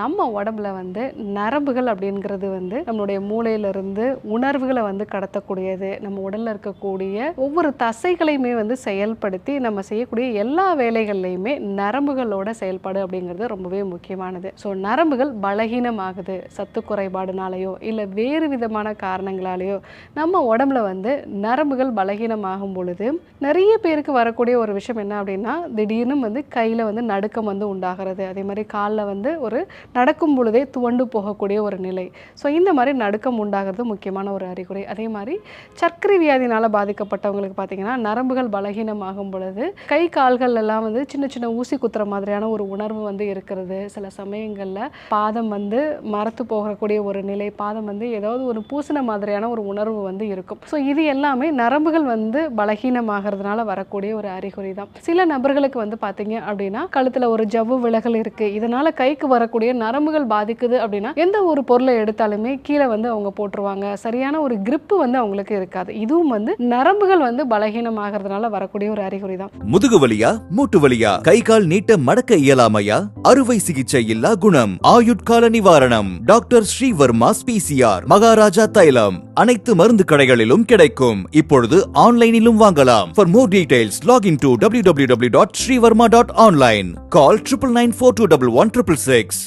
நம்ம உடம்புல வந்து நரம்புகள் அப்படிங்கிறது வந்து நம்மளுடைய மூளையிலிருந்து உணர்வுகளை வந்து கடத்தக்கூடியது. நம்ம உடலில் இருக்கக்கூடிய ஒவ்வொரு தசைகளையுமே வந்து செயல்படுத்தி நம்ம செய்யக்கூடிய எல்லா வேலைகள்லையுமே நரம்புகளோட செயல்பாடு அப்படிங்கிறது ரொம்பவே முக்கியமானது. ஸோ நரம்புகள் பலகீனமாகுது. சத்து குறைபாடுனாலேயோ இல்லை வேறு விதமான காரணங்களாலேயோ நம்ம உடம்புல வந்து நரம்புகள் பலகீனமாகும் பொழுது நிறைய பேருக்கு வரக்கூடிய ஒரு விஷயம் என்ன அப்படின்னா திடீர்னு வந்து கையில் வந்து நடுக்கம் வந்து உண்டாகிறது. அதே மாதிரி காலில் வந்து ஒரு நடக்கும் பொழுதே துவண்டு போகக்கூடிய ஒரு நிலை. ஸோ இந்த மாதிரி நடுக்கம் உண்டாகிறது முக்கியமான ஒரு அறிகுறி. அதே மாதிரி சர்க்கரை வியாதினால் பாதிக்கப்பட்டவங்களுக்கு பார்த்தீங்கன்னா நரம்புகள் பலகீனமாகும் பொழுது கை கால்கள் எல்லாம் வந்து சின்ன சின்ன ஊசி குத்துற மாதிரியான ஒரு உணர்வு வந்து இருக்கிறது. சில சமயங்களில் பாதம் வந்து மரத்து போகக்கூடிய ஒரு நிலை பாதம் வந்து ஏதாவது ஒரு பூசின மாதிரியான ஒரு உணர்வு வந்து இருக்கும். ஸோ இது எல்லாமே நரம்புகள் வந்து பலகீனமாகிறதுனால வரக்கூடிய ஒரு அறிகுறி தான். சில நபர்களுக்கு வந்து பார்த்தீங்க அப்படின்னா கழுத்தில் ஒரு ஜவ்வு விலகல் இருக்குது இதனால் கைக்கு வரக்கூடிய நரம்புகள் பாதிக்குது அப்படின்னா எந்த ஒரு பொருளை எடுத்தாலுமே கீழே வந்து அவங்க போட்டுருவாங்க. சரியான ஒரு கிரிப்பு வந்து அவங்களுக்கு இருக்காது. இதுவும் வந்து நரம்புகள் வந்து பலகீனமாகிறதுனால வரக்கூடிய ஒரு அறிகுறி தான். முதுகு வலியா மூட்டு வலியா கை கால் நீட்ட மடக்க இயலாமையா? அறுவை சிகிச்சை இல்லா குணம். ஆயுட்கால நிவாரணம். டாக்டர் ஸ்ரீவர்மா ஸ்பிசிஆர். மகாராஜா தைலம். அனைத்து மருந்து கடைகளிலும் கிடைக்கும். இப்பொழுது ஆன்லைனிலும் வாங்கலாம். For more details login to www.srivarma.online dot dot online call triple nine four two double one triple six